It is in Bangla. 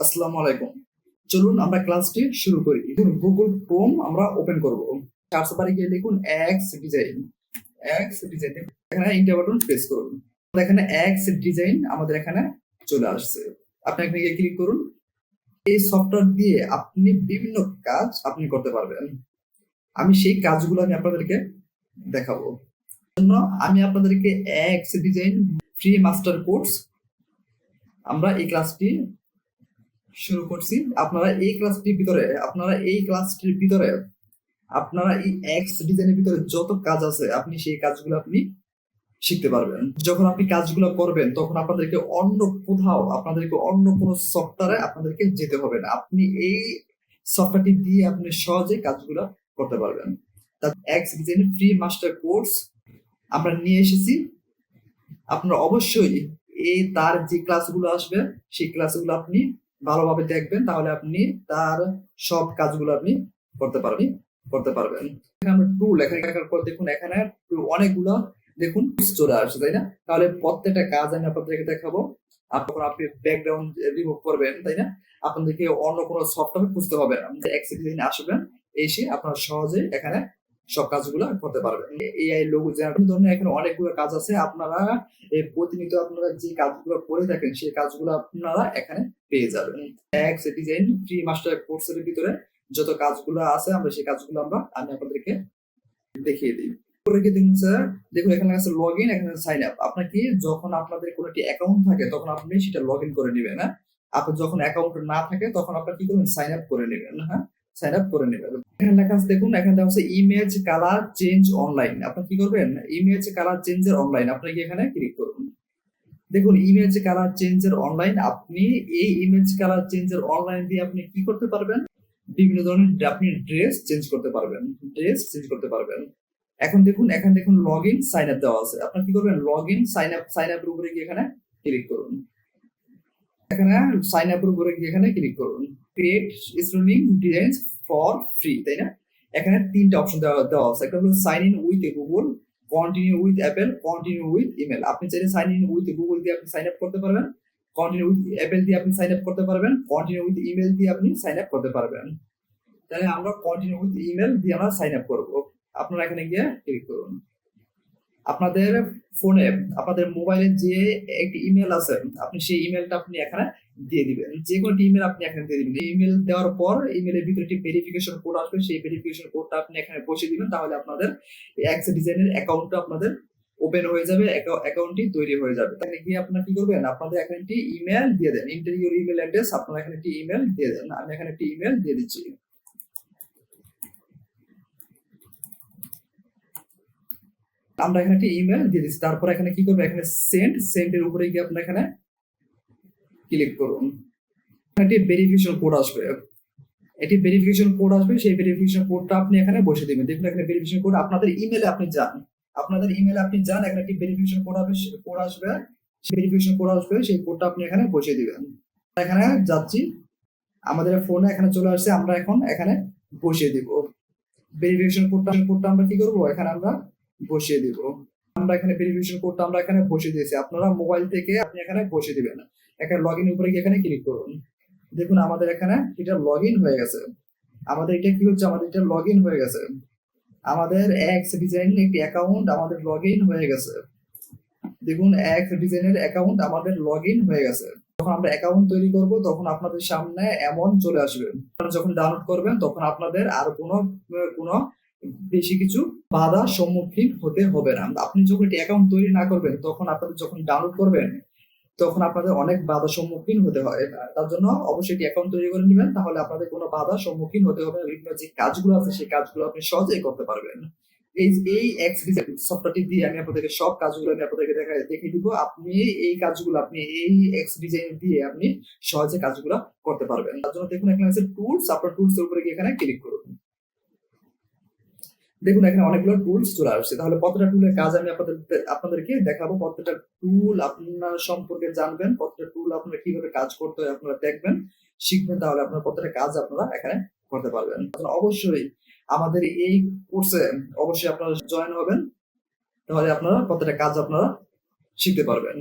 আসসালামু আলাইকুম। চলুন আমরা ক্লাসটি শুরু করি। গুগল ক্রোম আমরা ওপেন করব। সার্চ বারে গিয়ে লিখুন এক্স ডিজাইন এক্স ডিজাইন এখানে ইন্টার বাটন প্রেস করুন। এখানে এক্স ডিজাইন আমাদের এখানে চলে আসছে। আপনি এখানে গিয়ে ক্লিক করুন। এই সফটওয়্যার দিয়ে আপনি বিভিন্ন কাজ আপনি করতে পারবেন। আমি সেই কাজগুলো আমি আপনাদেরকে দেখাবো। জন্য আমি আপনাদেরকে X design free master course আমরা এই ক্লাসটি শুরু করছি। আপনারা এই ক্লাসটির ভিতরে, আপনারা এই ক্লাসটির ভিতরে, আপনারা এই এক্স ডিজাইনের ভিতরে যত কাজ আছে, আপনি সেই কাজগুলো আপনি শিখতে পারবেন। যখন আপনি কাজগুলো করবেন, তখন আপনাদেরকে অন্য কোথাও, আপনাদেরকে অন্য কোনো সফটওয়্যারে আপনাদেরকে যেতে হবে না। আপনি এই সফটওয়্যারটি দিয়ে আপনি সহজে কাজগুলো করতে পারবেন। তার X design free master course আমরা নিয়ে এসেছি। আপনারা অবশ্যই এই তার যে ক্লাসগুলো আসবে, সেই ক্লাসগুলো আপনি ভালোভাবে দেখবেন, তাহলে আপনি তার সব কাজগুলো আপনি করতে পারবেন করতে পারবেন। আমরা টুল এখানে দেখার পর দেখুন, এখানে অনেকগুলো, দেখুন চলে আসছে, তাই না? তাহলে প্রত্যেকটা কাজ আমি আপনাদেরকে দেখাবো। আপনার আপনি ব্যাকগ্রাউন্ড রিমুভ করবেন, তাই না? আপনাদেরকে অন্য কোনো সফটওয়্যার খুঁজতে হবে না। এক্সিডিন আসবেন, এসে আপনারা সহজে এখানে সব কাজগুলো করতে পারবেন এআই লোগো জেনারেট ধরনের এখানে অনেকগুলো কাজ আছে, আপনারা এই প্রতিনিয়ত আপনারা যে কাজগুলো করে থাকেন, সেই কাজগুলো আপনারা এখানে পেয়ে যাবেন। এক্স ডিজাইন ফ্রি মাস্টার কোর্সের ভিতরে যত কাজগুলো আছে, আমরা সেই কাজগুলো আমরা, আমি আপনাদেরকে দেখিয়ে দিই। পরে কি দেখুন স্যার দেখুন এখানে আছে লগ ইন এখানে সাইন আপ আপনার কি যখন আপনাদের কোনো একটি অ্যাকাউন্ট থাকে, তখন আপনি সেটা লগ ইন করে নেবেন হ্যাঁ? আপনার যখন অ্যাকাউন্ট না থাকে, তখন আপনার কি করবেন? সাইন আপ করে নেবেন হ্যাঁ? সাইন আপ করে নেবেন। এখানে লেখা আছে, দেখুন, এখানে দেওয়া আছে ইমেজ কালার চেঞ্জ অনলাইন আপনি কি করবেন? ইমেজ কালার চেঞ্জের অনলাইন আপনি কি এখানে ক্লিক করুন? দেখুন ইমেজ কালার চেঞ্জের অনলাইন আপনি এই ইমেজ কালার চেঞ্জের অনলাইন দিয়ে আপনি কি করতে পারবেন? বিভিন্ন ধরনের আপনি ড্রেস চেঞ্জ করতে পারবেন। ড্রেস চেঞ্জ করতে পারবেন। এখন দেখুন, এখানে দেখুন লগ ইন সাইন আপ দেওয়া আছে। আপনার কি করবেন? Log in sign up sign up উপরে গিয়ে এখানে ক্লিক করুন। এখানে সাইন আপ উপরে গিয়ে এখানে ক্লিক করুন। Create stunning design for free তাই না? এখানে তিনটা অপশন দেওয়া দেওয়া আছে। একটা হলো sign in with Google continue with Apple continue with email আপনি চাইলে সাইন ইন উইথ গুগল দিয়ে আপনি সাইন আপ করতে পারবেন। কন্টিনিউ উইথ অ্যাপেল দিয়ে আপনি সাইন আপ করতে পারবেন। কন্টিনিউ উইথ ইমেল দিয়ে আপনি সাইন আপ করতে পারবেন। তাহলে আমরা কন্টিনিউ উইথ ইমেল দিয়ে আমরা সাইন আপ করব। আপনারা এখানে গিয়ে ক্লিক করুন। আপনাদের ফোনে আপনাদের মোবাইলে যে একটি ইমেল আছে, আপনি সেই ইমেলটা আপনি এখানে দিয়ে দিবেন। যে কোনো ইমেল আপনি এখানে দিয়ে দিবেন। ইমেল দেওয়ার পর ইমেলের ভিতরে একটি ভেরিফিকেশন কোড আসবে। সেই ভেরিফিকেশন কোডটা আপনি এখানে বসিয়ে দিবেন। তাহলে আপনাদের এক্স ডিজাইনের অ্যাকাউন্টটা আপনাদের ওপেন হয়ে যাবে। অ্যাকাউন্টটি তৈরি হয়ে যাবে। তাহলে গিয়ে আপনারা কি করবেন? আপনাদের এখানে একটি ইমেল দিয়ে দেন। ইন্টারভিউর ইমেল অ্যাড্রেস আপনারা এখানে একটি ইমেল দিয়ে দেন। আমি এখানে একটি ইমেল দিয়ে দিচ্ছি। আমরা এখানে একটি ইমেল দিয়ে দিচ্ছি। তারপর এখানে কি করব এখানে সেন্ড সেন্ডের উপরে গিয়ে আপনার এখানে ক্লিক করুন। একটি ভেরিফিকেশন কোড আসবে। এটি ভেরিফিকেশন কোড আসবে, সেই ভেরিফিকেশন কোডটা আপনি এখানে বসে দিবেন। দেখুন, এখানে ভেরিফিকেশন কোড আপনাদের ইমেলে আপনি যান। আপনাদের ইমেলে আপনি যান, এখানে একটি ভেরিফিকেশন কোড আসবে কোড আসবে। ভেরিফিকেশন কোড আসবে, সেই কোডটা আপনি এখানে বসিয়ে দিবেন। এখানে যাচ্ছি। আমাদের ফোনে এখানে চলে আসছে, আমরা এখন এখানে বসিয়ে দিব। ভেরিফিকেশন কোডটা কোডটা আমরা কি করব? এখানে আমরা বসিয়ে দিব। আমরা এখানে ভেরিফিকেশন কোডটা আমরা এখানে বসিয়ে দিয়েছি। আপনারা মোবাইল থেকে আপনি এখানে বসিয়ে দিবেন। এখানে লগ ইন উপরে এখানে ক্লিক করুন। দেখুন আমাদের এখানে এটা লগ ইন হয়ে গেছে। আমাদের এটা কি হচ্ছে? আমাদের এটা লগ ইন হয়ে গেছে। আমাদের এক্স ডিজাইন একটি অ্যাকাউন্ট আমাদের লগ ইন হয়ে গেছে। দেখুন এক্স ডিজাইনের অ্যাকাউন্ট আমাদের লগ ইন হয়ে গেছে। যখন আমরা অ্যাকাউন্ট তৈরি করব, তখন আপনাদের সামনে এমন চলে আসবে। আপনারা যখন ডাউনলোড করবেন, তখন আপনাদের আর কোনো কোনো বেশি কিছু বাধা সম্মুখীন হতে হবে না। আপনি যখন একটি অ্যাকাউন্ট তৈরি না করবেন, তখন আপনাদের যখন ডাউনলোড করবেন তখন আপনাদের অনেক বাধা সম্মুখীন হতে হয়। তার জন্য অবশ্যই একটি অ্যাকাউন্ট তৈরি করে নেবেন, তাহলে আপনাদের কোনো বাধা সম্মুখীন হতে হবে বিভিন্ন যে কাজগুলো আছে, সেই কাজগুলো আপনি সহজেই করতে পারবেন। এই এই এক্স সফটওয়্যারটি দিয়ে আমি আপনাদেরকে সব কাজগুলো আমি আপনাদেরকে দেখা, দেখিয়ে দিব। আপনি এই কাজগুলো, আপনি এই এক্স ডিজাইন দিয়ে আপনি সহজে কাজগুলো করতে পারবেন। তার জন্য দেখুন, এখানে আছে টুলস আপনার টুলস এর উপরে গিয়ে এখানে ক্লিক করুন। দেখুন, এখানে অনেকগুলো টুলস চলে আসছে তাহলে কতটা টুলের কাজ আমি আপনাদের, আপনাদেরকে দেখাবো, কতটা টুল আপনার সম্পর্কে জানবেন, কতটা টুল আপনারা কীভাবে কাজ করতে হয় আপনারা দেখবেন, শিখবেন, তাহলে আপনার কতটা কাজ আপনারা এখানে করতে পারবেন। অবশ্যই আমাদের এই কোর্সে অবশ্যই আপনারা জয়েন হবেন, তাহলে আপনারা কতটা কাজ আপনারা শিখতে পারবেন।